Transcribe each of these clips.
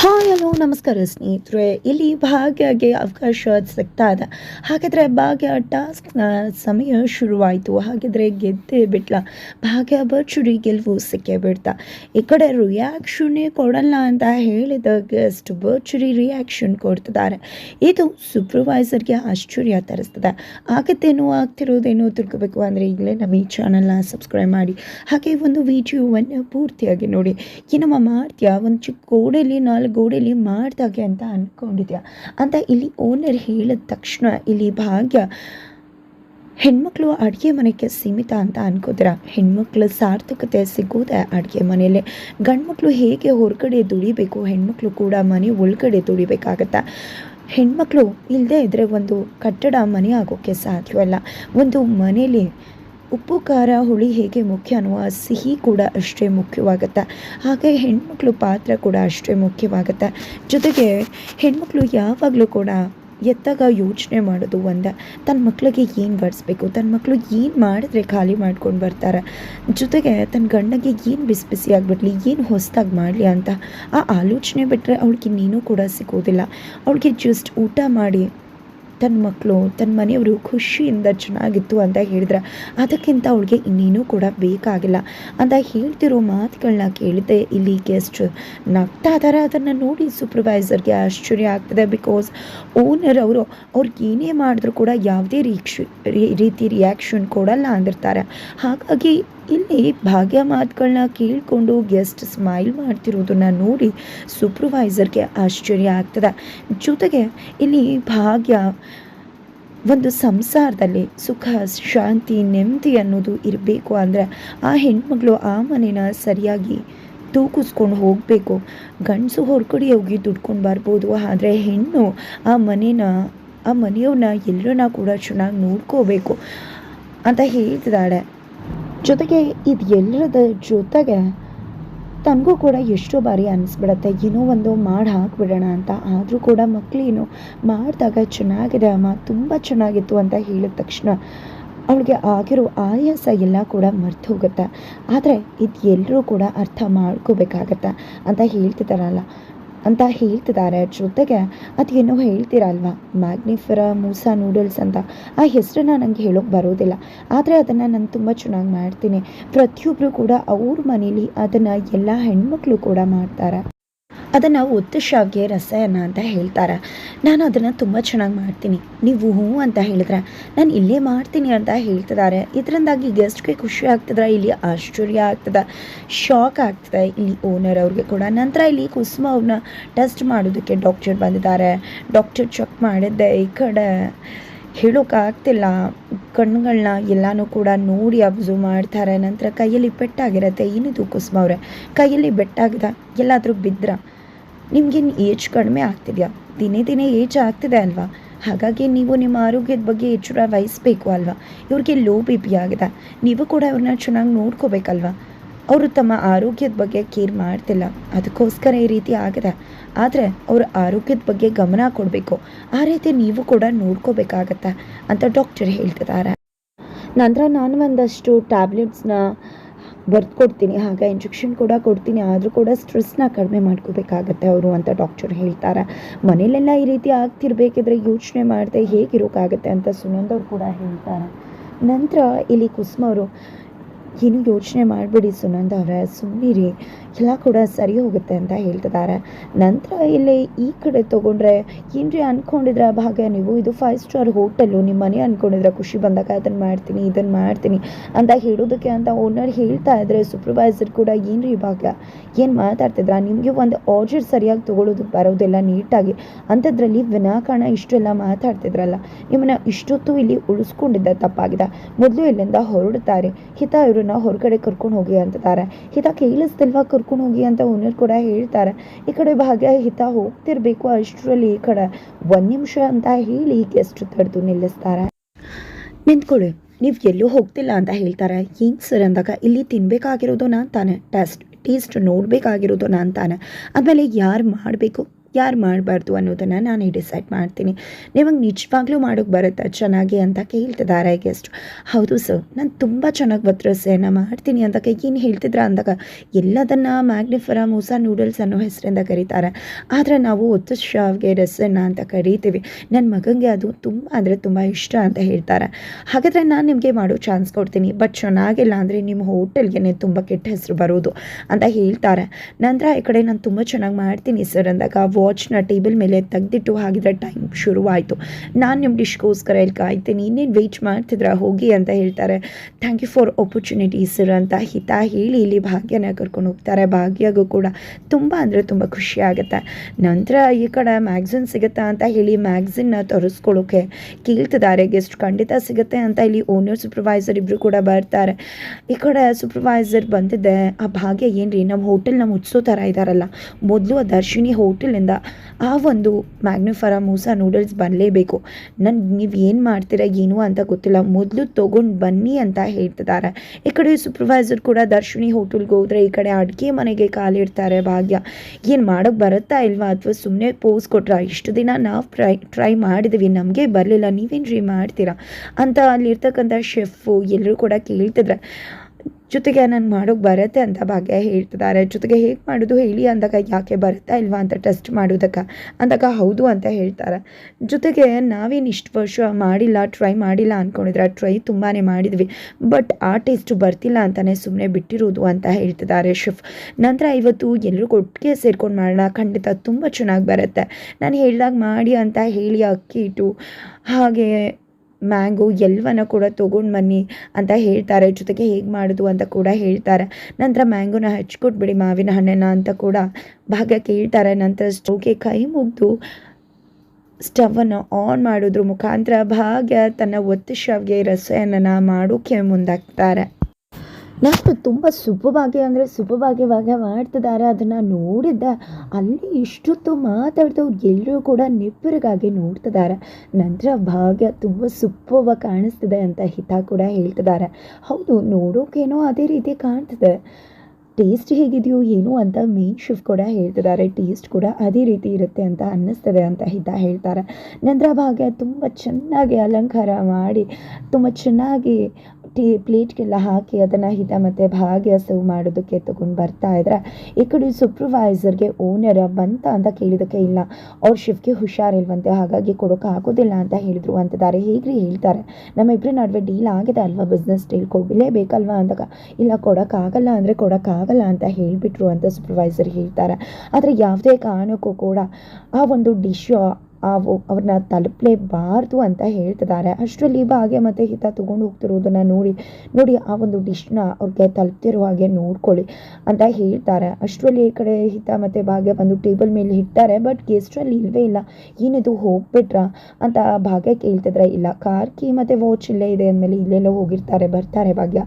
Hi, hello, ನಮಸ್ಕಾರ ಸ್ನೇಹಿತರೆ. ಇಲ್ಲಿ ಭಾಗ್ಯಗೆ ಅವಕಾಶ ಸಿಗ್ತಾ ಇದೆ. ಹಾಗಾದರೆ ಭಾಗ್ಯ ಟಾಸ್ಕ್ನ ಸಮಯ ಶುರುವಾಯಿತು. ಹಾಗಿದ್ರೆ ಗೆದ್ದೇ ಬಿಟ್ಲ. ಭಾಗ್ಯ ಬರ್ಚುರಿ ಗೆಲುವು ಸಿಕ್ಕೇ ಬಿಡ್ತಾ. ಈ ಕಡೆ ರಿಯಾಕ್ಷನ್ನೇ ಕೊಡಲ್ಲ ಅಂತ ಹೇಳಿದ ಗೆಸ್ಟ್ ಬರ್ಚುರಿ ರಿಯಾಕ್ಷನ್ ಕೊಡ್ತಿದ್ದಾರೆ. ಇದು ಸೂಪರ್ವೈಸರ್ಗೆ ಆಶ್ಚರ್ಯ ತರಿಸ್ತದೆ. ಆಗತ್ತೇನೋ ಆಗ್ತಿರೋದೇನು ತಿಳ್ಕೋಬೇಕು ಅಂದರೆ ಈಗಲೇ ನಮ್ಮ ಈ ಚಾನಲ್ನ ಸಬ್ಸ್ಕ್ರೈಬ್ ಮಾಡಿ. ಹಾಗೆ ಒಂದು ವಿಡಿಯೋವನ್ನು ಪೂರ್ತಿಯಾಗಿ ನೋಡಿ. ಏನಮ್ಮ ಮಾಡ್ತೀಯಾ ಒಂದು ಚಿಕ್ಕ ಕೋಡೆಯಲ್ಲಿ ನಾಲ್ಕು ಗೋಡೆಯಲ್ಲಿ ಮಾಡ್ದಾಗೆ ಅಂತ ಅಂದ್ಕೊಂಡಿದ್ಯಾ ಅಂತ ಇಲ್ಲಿ ಓನರ್ ಹೇಳಿದ ತಕ್ಷಣ ಇಲ್ಲಿ ಭಾಗ್ಯ, ಹೆಣ್ಮಕ್ಳು ಅಡುಗೆ ಮನೆಗೆ ಸೀಮಿತ ಅಂತ ಅನ್ಕೋತೀರ? ಹೆಣ್ಮಕ್ಳ ಸಾರ್ಥಕತೆ ಸಿಗೋದೆ ಅಡುಗೆ ಮನೆಯಲ್ಲೇ. ಗಂಡ್ಮಕ್ಳು ಹೇಗೆ ಹೊರಗಡೆ ದುಡಿಬೇಕು, ಹೆಣ್ಮಕ್ಳು ಕೂಡ ಮನೆ ಒಳಗಡೆ ದುಡಿಬೇಕಾಗತ್ತೆ? ಹೆಣ್ಮಕ್ಳು ಇಲ್ಲದೆ ಇದ್ದರೆ ಒಂದು ಕಟ್ಟಡ ಮನೆ ಆಗೋಕ್ಕೆ ಸಾಧ್ಯವಲ್ಲ. ಒಂದು ಮನೇಲಿ ಉಪ್ಪು, ಖಾರ, ಹುಳಿ ಹೇಗೆ ಮುಖ್ಯ ಅನ್ನುವ ಸಿಹಿ ಕೂಡ ಅಷ್ಟೇ ಮುಖ್ಯವಾಗುತ್ತೆ. ಹಾಗೆ ಹೆಣ್ಮಕ್ಳು ಪಾತ್ರ ಕೂಡ ಅಷ್ಟೇ ಮುಖ್ಯವಾಗುತ್ತೆ. ಜೊತೆಗೆ ಹೆಣ್ಮಕ್ಳು ಯಾವಾಗಲೂ ಕೂಡ ಎತ್ತಾಗ ಯೋಚನೆ ಮಾಡೋದು ಒಂದೇ. ತನ್ನ ಮಕ್ಕಳಿಗೆ ಏನು ಬಡಿಸ್ಬೇಕು ತನ್ನ ಮಕ್ಕಳು ಏನು ಮಾಡಿದ್ರೆ ಖಾಲಿ ಮಾಡ್ಕೊಂಡು ಬರ್ತಾರೆ? ಜೊತೆಗೆ ತನ್ನ ಗಂಡಗೆ ಏನು ಬಿಸಿ ಬಿಸಿ ಆಗಿಬಿಡಲಿ? ಏನು ಹೊಸದಾಗಿ ಮಾಡಲಿ ಅಂತ ಆ ಆಲೋಚನೆ ಬಿಟ್ಟರೆ ಅವಳಿಗೆ ಇನ್ನೇನೂ ಕೂಡ ಸಿಗೋದಿಲ್ಲ. ಅವಳಿಗೆ ಜಸ್ಟ್ ಊಟ ಮಾಡಿ ತನ್ನ ಮಕ್ಕಳು, ತನ್ನ ಮನೆಯವರು ಖುಷಿಯಿಂದ ಚೆನ್ನಾಗಿತ್ತು ಅಂತ ಹೇಳಿದ್ರೆ. ಅದಕ್ಕಿಂತ ಅವಳಿಗೆ ಇನ್ನೇನೂ ಕೂಡ ಬೇಕಾಗಿಲ್ಲ ಅಂತ ಹೇಳ್ತಿರೋ ಮಾತುಗಳನ್ನ ಕೇಳಿದೆ ಇಲ್ಲಿ ಗೆಸ್ಟ್ ನಗ್ತಾ ಇದ್ದಾರೆ ಅದನ್ನು ನೋಡಿ ಸೂಪರ್ವೈಸರ್ಗೆ ಆಶ್ಚರ್ಯ ಆಗ್ತದೆ ಬಿಕಾಸ್ ಓನರ್ ಅವರು ಅವ್ರಿಗೆ ಏನೇ ಮಾಡಿದ್ರು ಕೂಡ ಯಾವುದೇ ರೀಕ್ಷ ರೀತಿ ರಿಯಾಕ್ಷನ್ ಕೊಡಲ್ಲ ಅಂದಿರ್ತಾರೆ. ಹಾಗಾಗಿ ಇಲ್ಲಿ ಭಾಗ್ಯ ಮಾತುಗಳನ್ನ ಕೇಳಿಕೊಂಡು ಗೆಸ್ಟ್ ಸ್ಮೈಲ್ ಮಾಡ್ತಿರೋದನ್ನ ನೋಡಿ ಸೂಪರ್ವೈಸರ್ಗೆ ಆಶ್ಚರ್ಯ ಆಗ್ತದೆ. ಜೊತೆಗೆ ಇಲ್ಲಿ ಭಾಗ್ಯ ಒಂದು ಸಂಸಾರದಲ್ಲಿ ಸುಖ, ಶಾಂತಿ, ನೆಮ್ಮದಿ ಅನ್ನೋದು ಇರಬೇಕು ಅಂದರೆ ಆ ಹೆಣ್ಮಗಳು ಆ ಮನೇನ ಸರಿಯಾಗಿ ತೂಕಿಸ್ಕೊಂಡು ಹೋಗಬೇಕು. ಗಂಡಸು ಹೊರಗಡೆ ಹೋಗಿ ದುಡ್ಕೊಂಡು ಬರ್ಬೋದು, ಆದರೆ ಹೆಣ್ಣು ಆ ಮನೇನ, ಆ ಮನೆಯವ್ರನ್ನ ಎಲ್ಲರನ್ನ ಕೂಡ ಚೆನ್ನಾಗಿ ನೋಡ್ಕೋಬೇಕು ಅಂತ ಹೇಳ್ತಿದ್ದಾಳೆ ಜೊತೆಗೆ ಇದು ಎಲ್ಲರದ ಜೊತೆಗೆ ತನಗೂ ಕೂಡ ಎಷ್ಟೋ ಬಾರಿ ಅನಿಸ್ಬಿಡತ್ತೆ. ಏನೋ ಒಂದು ಮಾಡಿ ಹಾಕ್ಬಿಡೋಣ ಅಂತ. ಆದರೂ ಕೂಡ ಮಕ್ಕಳೇನು ಮಾಡಿದಾಗ ಚೆನ್ನಾಗಿದೆ, ಅಮ್ಮ. ತುಂಬ ಚೆನ್ನಾಗಿತ್ತು ಅಂತ ಹೇಳಿದ ತಕ್ಷಣ ಅವಳಿಗೆ ಆಗಿರೋ ಆಯಾಸ ಎಲ್ಲ ಕೂಡ ಮರ್ತು ಹೋಗುತ್ತೆ ಆದರೆ ಇದು ಎಲ್ಲರೂ ಕೂಡ ಅರ್ಥ ಮಾಡ್ಕೋಬೇಕಾಗತ್ತೆ ಅಂತ ಹೇಳ್ತಿದ್ದಾರಲ್ಲ. ಅಂತ ಹೇಳ್ತಿದ್ದಾರೆ. ಜೊತೆಗೆ ಅದೇನೋ ಹೇಳ್ತೀರಲ್ವ? ಮ್ಯಾಗ್ನಿಫರ ಮೂಸಾ ನೂಡಲ್ಸ್ ಅಂತ. ಆ ಹೆಸರನ್ನ ನನಗೆ ಹೇಳೋಕೆ ಬರೋದಿಲ್ಲ. ಆದರೆ ಅದನ್ನು ನಾನು ತುಂಬ ಚೆನ್ನಾಗಿ ಮಾಡ್ತೀನಿ. ಪ್ರತಿಯೊಬ್ಬರು ಕೂಡ ಅವ್ರ ಮನೇಲಿ ಅದನ್ನು ಎಲ್ಲ ಹೆಣ್ಮಕ್ಳು ಕೂಡ ಮಾಡ್ತಾರೆ. ಅದನ್ನು ಒತ್ತು ಶಾವಿಗೆ ರಸಾಯನ ಅಂತ ಹೇಳ್ತಾರೆ. ನಾನು ಅದನ್ನು ತುಂಬ ಚೆನ್ನಾಗಿ ಮಾಡ್ತೀನಿ. ನೀವು ಹ್ಞೂ ಅಂತ ಹೇಳಿದ್ರೆ, ನಾನು ಇಲ್ಲೇ ಮಾಡ್ತೀನಿ ಅಂತ ಹೇಳ್ತಿದ್ದಾರೆ ಇದರಿಂದಾಗಿ ಗೆಸ್ಟ್ಗೆ ಖುಷಿ ಆಗ್ತದ, ಇಲ್ಲಿ ಆಶ್ಚರ್ಯ ಆಗ್ತದೆ, ಶಾಕ್ ಆಗ್ತದೆ ಇಲ್ಲಿ ಓನರ್ ಅವ್ರಿಗೆ ಕೂಡ. ನಂತರ ಇಲ್ಲಿ ಕುಸುಮ ಅವ್ರನ್ನ ಟೆಸ್ಟ್ ಮಾಡೋದಕ್ಕೆ ಡಾಕ್ಟರ್ ಬಂದಿದ್ದಾರೆ ಡಾಕ್ಟರ್ ಚೆಕ್ ಮಾಡಿದ್ದೆ, ಈ ಕಡೆ ಹೇಳೋಕ್ಕಾಗ್ತಿಲ್ಲ ಕಣ್ಣುಗಳನ್ನ ಎಲ್ಲನೂ ಕೂಡ ನೋಡಿ ಅಬ್ಸರ್ವ್ ಮಾಡ್ತಾರೆ. ನಂತರ ಕೈಯಲ್ಲಿ ಪೆಟ್ಟಾಗಿರತ್ತೆ. ಏನಿದು ಕುಸುಮ ಅವರೇ? ಕೈಯಲ್ಲಿ ಬೆಟ್ಟಾಗಿದೆ. ಎಲ್ಲಾದರೂ ಬಿದ್ದ್ರ ನಿಮ್ಗೇನು ಏಜ್ ಕಡಿಮೆ ಆಗ್ತಿದೆಯಾ? ದಿನೇ ದಿನೇ ಏಜ್ ಆಗ್ತಿದೆ ಅಲ್ವಾ? ಹಾಗಾಗಿ ನೀವು ನಿಮ್ಮ ಆರೋಗ್ಯದ ಬಗ್ಗೆ ಎಚ್ಚರ ವಹಿಸ್ಬೇಕು ಅಲ್ವಾ? ಇವ್ರಿಗೆ ಲೋ ಬಿ ಪಿ ಆಗಿದೆ. ನೀವು ಕೂಡ ಅವ್ರನ್ನ ಚೆನ್ನಾಗಿ ನೋಡ್ಕೋಬೇಕಲ್ವಾ? ಅವರು ತಮ್ಮ ಆರೋಗ್ಯದ ಬಗ್ಗೆ ಕೇರ್ ಮಾಡ್ತಿಲ್ಲ. ಅದಕ್ಕೋಸ್ಕರ ಈ ರೀತಿ ಆಗಿದೆ. ಆದರೆ ಅವರ ಆರೋಗ್ಯದ ಬಗ್ಗೆ ಗಮನ ಕೊಡಬೇಕು. ಆ ರೀತಿ ನೀವು ಕೂಡ ನೋಡ್ಕೋಬೇಕಾಗತ್ತೆ ಅಂತ ಡಾಕ್ಟರ್ ಹೇಳ್ತಿದ್ದಾರೆ. ನಂತರ ನಾನು ಒಂದಷ್ಟು ಟ್ಯಾಬ್ಲೆಟ್ಸ್ನ ಬರ್ಕೊಡ್ತೀನಿ ಹಾಗೆ ಇಂಜೆಕ್ಷನ್ ಕೂಡ ಕೊಡ್ತೀನಿ. ಆದರೂ ಕೂಡ ಸ್ಟ್ರೆಸ್ನ ಕಡಿಮೆ ಮಾಡ್ಕೋಬೇಕಾಗತ್ತೆ ಅವರು ಅಂತ ಡಾಕ್ಟರ್ ಹೇಳ್ತಾರೆ. ಮನೇಲೆಲ್ಲ ಈ ರೀತಿ ಆಗ್ತಿರ್ಬೇಕಿದ್ರೆ ಯೋಚನೆ ಮಾಡದೆ ಹೇಗಿರೋಕ್ಕಾಗತ್ತೆ ಅಂತ ಸುನಂದ್ ಕೂಡ ಹೇಳ್ತಾರೆ. ನಂತರ ಇಲ್ಲಿ ಕುಸುಮ ಅವರು, ಏನು ಯೋಚನೆ ಮಾಡಬೇಡಿ ಸುನಂದ ಅವರೇ ಸುಮ್ಮನಿರಿ ಎಲ್ಲ ಕೂಡ ಸರಿ ಹೋಗುತ್ತೆ ಅಂತ ಹೇಳ್ತಿದ್ದಾರೆ. ನಂತರ ಇಲ್ಲಿ ಈ ಕಡೆ ತೊಗೊಂಡ್ರೆ ಏನ್ರಿ ಅಂದ್ಕೊಂಡಿದ್ರೆ ಭಾಗ್ಯ? ನೀವು ಇದು ಫೈವ್ ಸ್ಟಾರ್ ಹೋಟೆಲು ನಿಮ್ಮ ಮನೆ ಅಂದ್ಕೊಂಡಿದ್ರೆ ಖುಷಿ ಬಂದಾಗ ಅದನ್ನು ಮಾಡ್ತೀನಿ ಇದನ್ನು ಮಾಡ್ತೀನಿ ಅಂತ ಹೇಳೋದಕ್ಕೆ ಅಂತ ಓನರ್ ಹೇಳ್ತಾ ಇದ್ರೆ ಸೂಪರ್ವೈಸರ್ ಕೂಡ, ಏನ್ರಿ ಭಾಗ್ಯ? ಏನು ಮಾತಾಡ್ತಿದ್ರ? ನಿಮಗೆ ಒಂದು ಆರ್ಡರ್ ಸರಿಯಾಗಿ ತೊಗೊಳೋದಕ್ಕೆ ಬರೋದಿಲ್ಲ ನೀಟಾಗಿ. ಅಂಥದ್ರಲ್ಲಿ ವಿನಾಕಾರಣ ಇಷ್ಟೆಲ್ಲ ಮಾತಾಡ್ತಿದ್ರಲ್ಲ, ನಿಮ್ಮನ್ನ ಇಷ್ಟೊತ್ತು ಇಲ್ಲಿ ಉಳಿಸ್ಕೊಂಡಿದ್ದ ತಪ್ಪಾಗಿದೆ. ಮೊದಲು ಇಲ್ಲಿಂದ ಹೊರಡ್ತಾರೆ. ಹಿತ ಇವ್ರನ್ನ ಹೊರಗಡೆ ಕರ್ಕೊಂಡು ಹೋಗಿ ಅಂತಿದ್ದಾರೆ. ಹಿತ ಕೇಳಿಸ್ತಿಲ್ವಾ ಕರ್ಕೊಂಡು ಹೋಗಿ ಅಂತ ಓನರ್ ಕೂಡ ಹೇಳ್ತಾರೆ. ಈ ಕಡೆ ಭಾಗ್ಯ ಹಿತ ಹೋಗ್ತಿರ್ಬೇಕು ಅಷ್ಟರಲ್ಲಿ ಈ ಕಡೆ. ಒಂದು ನಿಮಿಷ ಅಂತ ಹೇಳಿ ಗೆಸ್ಟ್ ತಡೆದು ನಿಲ್ಲಿಸ್ತಾರೆ. ನಿಂತ್ಕೊಳ್ಳಿ. ನೀವು ಎಲ್ಲೂ ಹೋಗ್ತಿಲ್ಲ ಅಂತ ಹೇಳ್ತಾರೆ. ಹಿಂಗೆ ಸರ್ ಅಂದಾಗ, ಇಲ್ಲಿ ತಿನ್ಬೇಕಾಗಿರೋದು ನಾನು ತಾನೆ. ಟೆಸ್ಟ್ ಟೇಸ್ಟ್ ನೋಡಬೇಕಾಗಿರೋದು ನಾನು ತಾನೆ. ಆಮೇಲೆ ಯಾರು ಮಾಡಬೇಕು? ಯಾರು ಮಾಡಬಾರ್ದು ಅನ್ನೋದನ್ನು ನಾನೇ ಡಿಸೈಡ್ ಮಾಡ್ತೀನಿ. ನಿಮಗೆ ನಿಜವಾಗ್ಲೂ ಮಾಡೋಕ್ಕೆ ಬರುತ್ತಾ ಚೆನ್ನಾಗಿ ಅಂತ ಕೇಳ್ತಿದ್ದಾರೆ ಗೆಸ್ಟ್ ಹೌದು ಸರ್ ನಾನು ತುಂಬ ಚೆನ್ನಾಗಿ ಭದ್ರಸೆಯನ್ನು ಮಾಡ್ತೀನಿ ಅಂತ ಏನು ಹೇಳ್ತಿದ್ರ ಅಂದಾಗ, ಎಲ್ಲದನ್ನು ಮ್ಯಾಗ್ನಿಫರ ಮೂಸ ನೂಡಲ್ಸ್ ಅನ್ನೋ ಹೆಸರಿಂದ ಕರೀತಾರೆ. ಆದರೆ ನಾವು ಒತ್ತು ಶಾವ್ಗೆ ರಸನ್ನ ಅಂತ ಕರಿತೀವಿ. ನನ್ನ ಮಗನಿಗೆ ಅದು ತುಂಬ ಅಂದರೆ ತುಂಬ ಇಷ್ಟ ಅಂತ ಹೇಳ್ತಾರೆ. ಹಾಗಾದರೆ ನಾನು ನಿಮಗೆ ಮಾಡೋ ಚಾನ್ಸ್ ಕೊಡ್ತೀನಿ ಬಟ್ ಚೆನ್ನಾಗಿಲ್ಲ ಅಂದರೆ ನಿಮ್ಮ ಹೋಟೆಲ್ಗೆ ತುಂಬ ಕೆಟ್ಟ ಹೆಸರು ಬರೋದು ಅಂತ ಹೇಳ್ತಾರೆ. ನಂತರ ಈ ಕಡೆ ನಾನು ತುಂಬ ಚೆನ್ನಾಗಿ ಮಾಡ್ತೀನಿ ಸರ್ ಅಂದಾಗ ವಾಚ್ನ ಟೇಬಲ್ ಮೇಲೆ ತೆಗೆದಿಟ್ಟು ಹಾಗಿದ್ರೆ ಟೈಮ್ ಶುರುವಾಯಿತು. ನಾನು ನಿಮ್ಮ ಡಿಶ್ಗೋಸ್ಕರ ಇಲ್ಲಿ ಕಾಯ್ತೀನಿ. ಇನ್ನೇನು ವೆಯ್ಟ್ ಮಾಡ್ತಿದ್ರೆ? ಹೋಗಿ ಅಂತ ಹೇಳ್ತಾರೆ. Thank you for opportunity sir ಅಂತ ಹಿತ ಹೇಳಿ ಇಲ್ಲಿ ಭಾಗ್ಯನ ಕರ್ಕೊಂಡು ಹೋಗ್ತಾರೆ. ಭಾಗ್ಯಗೂ ಕೂಡ ತುಂಬ ಅಂದರೆ ತುಂಬ ಖುಷಿ ಆಗುತ್ತೆ. ನಂತರ ಈ ಕಡೆ ಮ್ಯಾಗ್ಝಿನ್ ಸಿಗುತ್ತಾ ಅಂತ ಹೇಳಿ ಮ್ಯಾಗ್ಝಿನ್ನ ತರಿಸ್ಕೊಳ್ಳೋಕೆ ಕೇಳ್ತಿದ್ದಾರೆ. ಗೆಸ್ಟ್ ಖಂಡಿತ ಸಿಗುತ್ತೆ ಅಂತ ಇಲ್ಲಿ ಓನರ್ ಸೂಪರ್ವೈಸರ್ ಇಬ್ಬರು ಕೂಡ ಬರ್ತಾರೆ. ಈ ಕಡೆ ಸೂಪರ್ವೈಸರ್ ಬಂದಿದೆ ಆ ಭಾಗ್ಯ ಏನ್ರಿ? ನಮ್ಮ ಹೋಟೆಲ್ನ ಮುಚ್ಚೋ ಥರ ಇದ್ದಾರಲ್ಲ ಮೊದಲು ಆ ದರ್ಶಿನಿ ಹೋಟೆಲಿಂದ ಆ ಒಂದು ಮ್ಯಾಗ್ನಿಫರ ಮೂಸ ನೂಡಲ್ಸ್ ಬರಲೇಬೇಕು ನನ್ಗೆ ನೀವು ಏನು ಮಾಡ್ತೀರಾ, ಏನು ಅಂತ ಗೊತ್ತಿಲ್ಲ. ಮೊದಲು ತೊಗೊಂಡು ಬನ್ನಿ ಅಂತ ಹೇಳ್ತಿದ್ದಾರೆ ಈ ಕಡೆ ಸೂಪರ್ವೈಸರ್ ಕೂಡ ದರ್ಶಿನಿ ಹೋಟೆಲ್ಗೆ ಹೋದರೆ ಈ ಕಡೆ ಅಡುಗೆ ಮನೆಗೆ ಕಾಲಿಡ್ತಾರೆ ಭಾಗ್ಯ. ಏನು ಮಾಡೋಕ್ಕೆ ಬರುತ್ತಾ ಇಲ್ವಾ? ಅಥವಾ ಸುಮ್ಮನೆ ಪೋಸ್ ಕೊಟ್ರಾ? ಇಷ್ಟು ದಿನ ನಾವು ಟ್ರೈ ಟ್ರೈ ಮಾಡಿದ್ವಿ. ನಮಗೆ ಬರಲಿಲ್ಲ. ನೀವೇನು ರೀ ಮಾಡ್ತೀರಾ? ಅಂತ ಅಲ್ಲಿರ್ತಕ್ಕಂಥ ಶೆಫು ಎಲ್ಲರೂ ಕೂಡ ಕೇಳ್ತಿದ್ರೆ ಜೊತೆಗೆ ನಾನು ಮಾಡೋಕ್ಕೆ ಬರುತ್ತೆ ಅಂತ ಭಾಗ್ಯ ಹೇಳ್ತಿದ್ದಾರೆ ಜೊತೆಗೆ ಹೇಗೆ ಮಾಡೋದು ಹೇಳಿ ಅಂದಾಗ ಯಾಕೆ ಬರುತ್ತಾ ಇಲ್ವಾ ಅಂತ ಟೆಸ್ಟ್ ಮಾಡೋದಕ್ಕೆ ಅಂದಾಗ ಹೌದು ಅಂತ ಹೇಳ್ತಾರೆ. ಜೊತೆಗೆ ನಾವೇನು ಇಷ್ಟು ವರ್ಷ ಮಾಡಿಲ್ಲ ಟ್ರೈ ಮಾಡಿಲ್ಲ ಅಂದ್ಕೊಂಡಿದ್ರೆ ಟ್ರೈ ತುಂಬಾ ಮಾಡಿದ್ವಿ. ಬಟ್ ಆ ಟೇಸ್ಟು ಬರ್ತಿಲ್ಲ ಅಂತಲೇ ಸುಮ್ಮನೆ ಬಿಟ್ಟಿರೋದು ಅಂತ ಹೇಳ್ತಿದ್ದಾರೆ ಶೆಫ್. ನಂತರ ಇವತ್ತು ಎಲ್ಲರೂ ಒಟ್ಟಿಗೆ ಸೇರ್ಕೊಂಡು ಮಾಡೋಣ ಖಂಡಿತ ತುಂಬ ಚೆನ್ನಾಗಿ ಬರುತ್ತೆ. ನಾನು ಹೇಳ್ದಾಗ ಮಾಡಿ ಅಂತ ಹೇಳಿ ಅಕ್ಕಿ ಇಟ್ಟು ಹಾಗೆ ಮ್ಯಾಂಗೋ ಎಲ್ಲವನ್ನು ಕೂಡ ತೊಗೊಂಡು ಬನ್ನಿ ಅಂತ ಹೇಳ್ತಾರೆ. ಜೊತೆಗೆ ಹೇಗೆ ಮಾಡೋದು ಅಂತ ಕೂಡ ಹೇಳ್ತಾರೆ. ನಂತರ ಮ್ಯಾಂಗೋನ ಹಚ್ಕೊಟ್ಬಿಡಿ ಮಾವಿನ ಹಣ್ಣನ್ನು ಅಂತ ಕೂಡ ಭಾಗ್ಯ ಕೇಳ್ತಾರೆ. ನಂತರ ಸ್ಟೌಗೆ ಕೈ ಮುಗಿದು ಸ್ಟವನ್ನು ಆನ್ ಮಾಡೋದ್ರ ಮುಖಾಂತರ ಭಾಗ್ಯ ತನ್ನ ಒತ್ತು ಶಾವಿಗೆ ರಸೆಯನ್ನು ಮಾಡೋಕ್ಕೆ ಮುಂದಾಗ್ತಾರೆ. ನೆಕ್ಸ್ಟ್ ತುಂಬ ಸುಲಭವಾಗಿ ಅಂದರೆ ಸುಲಭವಾಗಿ ಮಾಡ್ತಿದ್ದಾರೆ. ಅದನ್ನು ನೋಡಿದ್ದೆ ಅಲ್ಲಿ ಇಷ್ಟೊತ್ತು ಮಾತಾಡ್ದವ್ರು ಎಲ್ಲರೂ ಕೂಡ ನಿಬ್ಬರಿಗಾಗಿ ನೋಡ್ತಿದ್ದಾರೆ. ನಂತರ ಭಾಗ್ಯ ತುಂಬ ಸುಪ್ಪವಾಗಿ ಕಾಣಿಸ್ತಿದೆ ಅಂತ ಹಿತ ಕೂಡ ಹೇಳ್ತಿದ್ದಾರೆ. ಹೌದು, ನೋಡೋಕೇನೋ ಅದೇ ರೀತಿ ಕಾಣ್ತಿದೆ. ಟೇಸ್ಟ್ ಹೇಗಿದೆಯೋ ಏನು ಅಂತ ಮೇನ್ ಶಿಫ್ ಕೂಡ ಹೇಳ್ತಿದ್ದಾರೆ. ಟೇಸ್ಟ್ ಕೂಡ ಅದೇ ರೀತಿ ಇರುತ್ತೆ ಅಂತ ಅನ್ನಿಸ್ತದೆ ಅಂತ ಹಿತ ಹೇಳ್ತಾರೆ. ನಂತರ ಭಾಗ್ಯ ತುಂಬ ಚೆನ್ನಾಗಿ ಅಲಂಕಾರ ಮಾಡಿ, ತುಂಬ ಚೆನ್ನಾಗಿ ಟೀ ಪ್ಲೇಟ್ಗೆಲ್ಲ ಹಾಕಿ ಅದನ್ನು ಹಿತ ಮತ್ತು ಭಾಗ್ಯ ಸರ್ವ್ ಮಾಡೋದಕ್ಕೆ ತೊಗೊಂಡು ಬರ್ತಾ ಇದ್ರೆ, ಈ ಕಡೆ ಸೂಪರ್ವೈಸರ್ಗೆ ಓನರ್ ಬಂತ ಅಂತ ಕೇಳಿದಕ್ಕೆ ಇಲ್ಲ. ಅವ್ರ ಶಿಫ್ಟ್ಗೆ ಹುಷಾರಿಲ್ವಂತೆ ಹಾಗಾಗಿ ಕೊಡೋಕೆ ಆಗೋದಿಲ್ಲ ಅಂತ ಹೇಳಿದ್ರು, ಅಂತಿದ್ದಾರೆ. ಹೇಗ್ರಿ ಹೇಳ್ತಾರೆ. ನಮ್ಮಿಬ್ಬರ ನಡುವೆ ಡೀಲ್ ಆಗಿದೆ ಅಲ್ವಾ? ಬಿಸ್ನೆಸ್ ಡೀಲ್ ಕೊಡಲೇಬೇಕಲ್ವಾ ಅಂದಾಗ? ಇಲ್ಲ ಕೊಡೋಕ್ಕಾಗಲ್ಲ ಅಂದರೆ ಕೊಡೋಕ್ಕಾಗಲ್ಲ ಅಂತ ಹೇಳಿಬಿಟ್ರು ಅಂತ ಸೂಪರ್ವೈಸರ್ ಹೇಳ್ತಾರೆ. ಆದರೆ ಯಾವುದೇ ಕಾರಣಕ್ಕೂ ಕೂಡ ಆ ಒಂದು ಡಿಶ್ ಅವು ಅವ್ರನ್ನ ತಲುಪಲೇಬಾರ್ದು ಅಂತ ಹೇಳ್ತಿದ್ದಾರೆ. ಅಷ್ಟರಲ್ಲಿ ಭಾಗ್ಯ ಮತ್ತು ಹಿತ ತೊಗೊಂಡು ಹೋಗ್ತಿರೋದನ್ನು ನೋಡಿ ನೋಡಿ ಆ ಒಂದು ಡಿಶ್ನ ಅವ್ರಿಗೆ ತಲುಪ್ತಿರೋ ಹಾಗೆ ನೋಡ್ಕೊಳ್ಳಿ ಅಂತ ಹೇಳ್ತಾರೆ. ಅಷ್ಟರಲ್ಲಿ ಈ ಕಡೆ ಹಿತ ಮತ್ತು ಭಾಗ್ಯ ಬಂದು ಟೇಬಲ್ ಮೇಲೆ ಇಡ್ತಾರೆ ಬಟ್ ಗೆಸ್ಟ್ರಲ್ಲಿ ಇಲ್ಲವೇ ಇಲ್ಲ. ಏನಿದು ಹೋಗ್ಬಿಟ್ರ ಅಂತ ಭಾಗ್ಯ ಕೇಳ್ತಿದ್ರೆ, ಇಲ್ಲ, ಕಾರ್ ಕೀ ಮತ್ತು ವಾಚ್ ಇಲ್ಲೇ ಇದೆ ಅಂದಮೇಲೆ ಇಲ್ಲೆಲ್ಲೋ ಹೋಗಿರ್ತಾರೆ, ಬರ್ತಾರೆ ಭಾಗ್ಯ.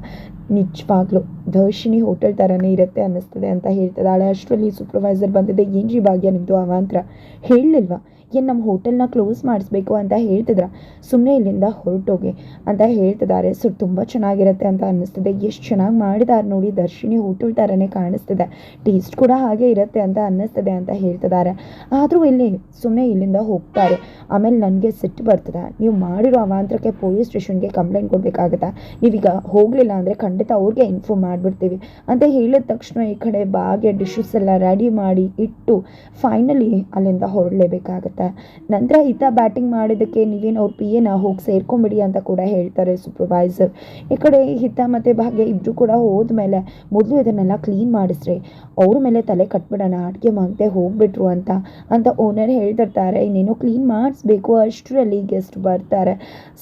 ನಿಜವಾಗ್ಲೂ ದರ್ಶಿನಿ ಹೋಟೆಲ್ ಥರನೇ ಇರುತ್ತೆ ಅನ್ನಿಸ್ತದೆ ಅಂತ ಹೇಳ್ತಿದ್ದಾಳೆ. ಅಷ್ಟರಲ್ಲಿ ಸೂಪರ್ವೈಸರ್ ಬಂದಿದೆ, ಏನ್ರಿ ಭಾಗ್ಯ ನಿಮ್ಮದು ಅವಾಂತರ ಹೇಳಲಿಲ್ವಾ? ಏನು ನಮ್ಮ ಹೋಟೆಲ್ನ ಕ್ಲೋಸ್ ಮಾಡಿಸ್ಬೇಕು ಅಂತ ಹೇಳ್ತಿದ್ರ? ಸುಮ್ಮನೆ ಇಲ್ಲಿಂದ ಹೊರಟೋಗಿ ಅಂತ ಹೇಳ್ತಿದ್ದಾರೆ ಸೊ ತುಂಬ ಚೆನ್ನಾಗಿರುತ್ತೆ ಅಂತ ಅನ್ನಿಸ್ತಿದೆ. ಎಷ್ಟು ಚೆನ್ನಾಗಿ ಮಾಡಿದ್ದಾರೆ ನೋಡಿ. ದರ್ಶಿನಿ ಹೋಟೆಲ್ ಥರನೇ ಕಾಣಿಸ್ತಿದೆ. ಟೇಸ್ಟ್ ಕೂಡ ಹಾಗೆ ಇರುತ್ತೆ ಅಂತ ಅನ್ನಿಸ್ತದೆ ಅಂತ ಹೇಳ್ತಿದ್ದಾರೆ ಆದರೂ ಇಲ್ಲಿ ಸುಮ್ಮನೆ ಇಲ್ಲಿಂದ ಹೋಗ್ತಾರೆ. ಆಮೇಲೆ ನನಗೆ ಸಿಟ್ಟು ಬರ್ತದೆ. ನೀವು ಮಾಡಿರೋ ಅವಾಂತರಕ್ಕೆ ಪೊಲೀಸ್ ಸ್ಟೇಷನ್ಗೆ ಕಂಪ್ಲೇಂಟ್ ಕೊಡಬೇಕಾಗುತ್ತೆ. ನೀವೀಗ ಹೋಗಲಿಲ್ಲ ಅಂದರೆ ಖಂಡಿತ ಅವ್ರಿಗೆ ಇನ್ಫಾರ್ಮ್ ಮಾಡಿಬಿಡ್ತೀವಿ ಅಂತ ಹೇಳಿದ ತಕ್ಷಣ ಈ ಕಡೆ ಬಾಗೆ ಡಿಶಸ್ ಎಲ್ಲ ರೆಡಿ ಮಾಡಿ ಇಟ್ಟು ಫೈನಲಿ ಅಲ್ಲಿಂದ ಹೊರಡಲೇಬೇಕಾಗತ್ತೆ. ನಂತರ ಹಿತ ಬ್ಯಾಟಿಂಗ್ ಮಾಡಿದ್ದಕ್ಕೆ ನೀವೇನು ಅವ್ರ ಪಿ ಎನ ಹೋಗಿ ಸೇರ್ಕೊಂಬಿಡಿ ಅಂತ ಕೂಡ ಹೇಳ್ತಾರೆ ಸೂಪರ್ವೈಸರ್ ಈ ಕಡೆ ಹಿತ ಮತ್ತು ಭಾಗ್ಯ ಇಬ್ಬರು ಕೂಡ ಹೋದ್ಮೇಲೆ ಮೊದಲು ಇದನ್ನೆಲ್ಲ ಕ್ಲೀನ್ ಮಾಡಿಸ್ರಿ, ಅವ್ರ ಮೇಲೆ ತಲೆ ಕಟ್ಬಿಡೋಣ, ಅಡುಗೆ ಮಾಡದೆ ಹೋಗ್ಬಿಟ್ರು ಅಂತ ಅಂತ ಓನರ್ ಹೇಳ್ತಿರ್ತಾರೆ. ಇನ್ನೇನೋ ಕ್ಲೀನ್ ಮಾಡಿಸ್ಬೇಕು, ಅಷ್ಟರಲ್ಲಿ ಗೆಸ್ಟ್ ಬರ್ತಾರೆ.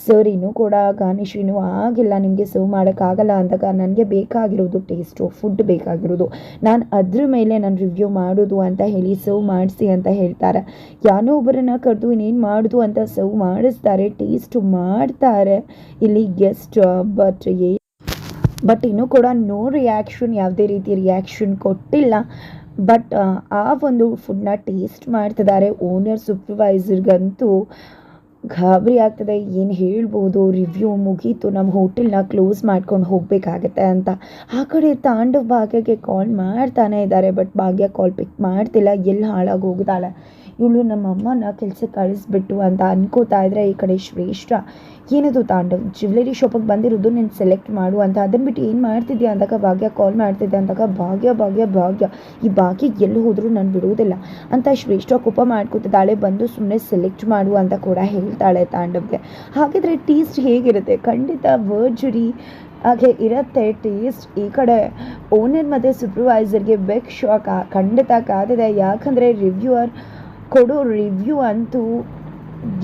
ಸರ್ ಇನ್ನೂ ಕೂಡ ಗಾರ್ನಿಶ್ ಇನ್ನೂ ಆಗಿಲ್ಲ, ನಿಮಗೆ ಸರ್ವ್ ಮಾಡೋಕ್ಕಾಗಲ್ಲ ಅಂದಾಗ, ನನಗೆ ಬೇಕಾಗಿರೋದು ಟೇಸ್ಟು ಫುಡ್ ಬೇಕಾಗಿರೋದು. ನಾನು ಅದ್ರ ಮೇಲೆ ನಾನು ರಿವ್ಯೂ ಮಾಡೋದು ಅಂತ ಹೇಳಿ ಸರ್ವ್ ಮಾಡಿಸಿ ಅಂತ ಹೇಳ್ತಾರೆ. ಯಾರೋ ಒಬ್ಬರನ್ನ ಕರೆದು ಇನ್ನೇನು ಮಾಡೋದು ಅಂತ ಸರ್ವ್ ಮಾಡಿಸ್ತಾರೆ, ಟೇಸ್ಟ್ ಮಾಡ್ತಾರೆ. ಇಲ್ಲಿ ಗೆಸ್ಟ್ ಬಟ್ ಬಟ್ ಇನ್ನೂ ಕೂಡ ನೋ ರಿಯಾಕ್ಷನ್ ಯಾವುದೇ ರೀತಿ ರಿಯಾಕ್ಷನ್ ಕೊಟ್ಟಿಲ್ಲ. ಬಟ್ ಆ ಒಂದು ಫುಡ್ನ ಟೇಸ್ಟ್ ಮಾಡ್ತಿದ್ದಾರೆ. ಓನರ್ ಸೂಪರ್ವೈಸರ್ಗಂತೂ ಗಾಬರಿ ಆಗ್ತದೆ. ಏನು ಹೇಳ್ಬೋದು? ರಿವ್ಯೂ ಮುಗೀತು. ನಮ್ಮ ಹೋಟೆಲ್ನ ಕ್ಲೋಸ್ ಮಾಡ್ಕೊಂಡು ಹೋಗಬೇಕಾಗತ್ತೆ ಅಂತ. ಆ ಕಡೆ ತಾಂಡವ್ ಭಾಗ್ಯಕ್ಕೆ ಕಾಲ್ ಮಾಡ್ತಾನೆ ಇದ್ದಾರೆ ಬಟ್ ಭಾಗ್ಯ ಕಾಲ್ ಪಿಕ್ ಮಾಡ್ತಿಲ್ಲ. ಎಲ್ಲಿ ಹಾಳಾಗಿ ಹೋಗಿದ್ದಾಳೆ ಇವಳು ನಮ್ಮ ಅಮ್ಮನ ಕೆಲ್ಸಕ್ಕೆ ಕಳಿಸ್ಬಿಟ್ಟು ಅಂತ ಅನ್ಕೋತಾ ಇದ್ರೆ ಈ ಕಡೆ ಶ್ರೇಷ್ಠ. ಏನದು ತಾಂಡವ್? ಜ್ಯುವೆಲರಿ ಶಾಪಿಗೆ ಬಂದಿರೋದು ನೀನು ಸೆಲೆಕ್ಟ್ ಮಾಡು ಅಂತ. ಅದನ್ನು ಬಿಟ್ಟು ಏನು ಮಾಡ್ತಿದ್ಯಾ ಅಂದಾಗ ಭಾಗ್ಯ ಕಾಲ್ ಮಾಡ್ತಿದ್ದೆ ಅಂದಾಗ ಭಾಗ್ಯ ಭಾಗ್ಯ ಭಾಗ್ಯ. ಈ ಭಾಗ್ಯ ಎಲ್ಲಿ ಹೋದರೂ ನಾನು ಬಿಡುವುದಿಲ್ಲ ಅಂತ ಶ್ರೇಷ್ಠ ಕೋಪ ಮಾಡ್ಕೊತಿದ್ದಾಳೆ. ಬಂದು ಸುಮ್ಮನೆ ಸೆಲೆಕ್ಟ್ ಮಾಡು ಅಂತ ಕೂಡ ಹೇಳ್ತಾಳೆ ತಾಂಡವ್ಗೆ. ಹಾಗಿದ್ರೆ ಟೇಸ್ಟ್ ಹೇಗಿರುತ್ತೆ? ಖಂಡಿತ ವರ್ಜುರಿ ಹಾಗೆ ಇರುತ್ತೆ. ಟೇಸ್ಟ್ ಈ ಕಡೆ ಓನರ್ ಮತ್ತು ಸೂಪರ್ವೈಸರ್ಗೆ ಬೆಕ್ ಶಾಕ್ ಖಂಡಿತ ಕಾದಿದೆ. ಯಾಕಂದರೆ ರಿವ್ಯೂವರ್ ಕೊಡೋ ರಿವ್ಯೂ ಅಂತೂ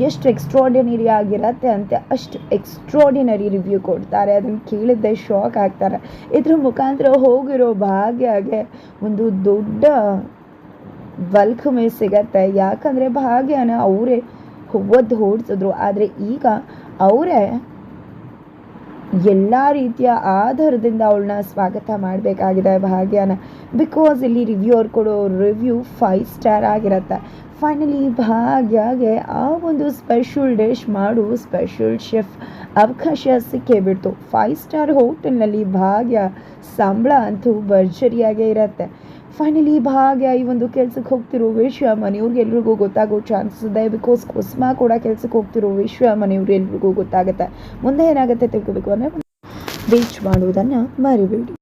ಎಷ್ಟು ಎಕ್ಸ್ಟ್ರಾಡಿನರಿ ಆಗಿರತ್ತೆ ಅಂತೆ, ಅಷ್ಟು ಎಕ್ಸ್ಟ್ರಾಡಿನರಿ ರಿವ್ಯೂ ಕೊಡ್ತಾರೆ. ಅದನ್ನು ಕೇಳಿದ್ದೆ ಶಾಕ್ ಆಗ್ತಾರೆ. ಇದ್ರ ಮುಖಾಂತರ ಹೋಗಿರೋ ಭಾಗ್ಯಗೆ ಒಂದು ದೊಡ್ಡ ವೆಲ್ಕಮೇ ಸಿಗತ್ತೆ. ಯಾಕಂದರೆ ಭಾಗ್ಯನ ಅವರೇ ಒದ್ದು ಓಡಿಸಿದ್ರು. ಆದರೆ ಈಗ ಅವರೇ ಎಲ್ಲ ರೀತಿಯ ಆಧಾರದಿಂದ ಅವಳನ್ನ ಸ್ವಾಗತ ಮಾಡಬೇಕಾಗಿದೆ ಭಾಗ್ಯನ. ಬಿಕಾಸ್ ಇಲ್ಲಿ ರಿವ್ಯೂ ಅವ್ರು ಕೊಡೋ ರಿವ್ಯೂ ಫೈವ್ ಸ್ಟಾರ್ ಆಗಿರತ್ತೆ. ಫೈನಲಿ ಭಾಗ್ಯಗೆ ಆ ಒಂದು ಸ್ಪೆಷಲ್ ಡಿಶ್ ಮಾಡು ಸ್ಪೆಷಲ್ ಶೆಫ್ ಅವಕಾಶ ಸಿಕ್ಕೇ ಬಿಡ್ತು. ಫೈವ್ ಸ್ಟಾರ್ ಹೋಟೆಲ್ನಲ್ಲಿ ಭಾಗ್ಯ ಸಂಬಳ ಅಂತೂ ಭರ್ಜರಿಯಾಗೇ ಇರತ್ತೆ. ಫೈನಲಿ ಭಾಗ್ಯ ಈ ಒಂದು ಕೆಲ್ಸಕ್ಕೆ ಹೋಗ್ತಿರೋ ವಿಷಯ ಮನೆಯವ್ರಿಗೆ ಎಲ್ರಿಗೂ ಗೊತ್ತಾಗೋ ಚಾನ್ಸಸ್ ಇದೆ. ಬಿಕಾಸ್ ಕುಸ್ಮಾ ಕೂಡ ಕೆಲ್ಸಕ್ಕೆ ಹೋಗ್ತಿರೋ ವಿಷಯ ಮನೆಯವ್ರು ಎಲ್ರಿಗೂ ಗೊತ್ತಾಗುತ್ತೆ. ಮುಂದೆ ಏನಾಗುತ್ತೆ ತಿಳ್ಕೊಬೇಕು ಅಂದರೆ ರೀಚ್ ಮಾಡುವುದನ್ನು ಮರಿಬೇಡಿ.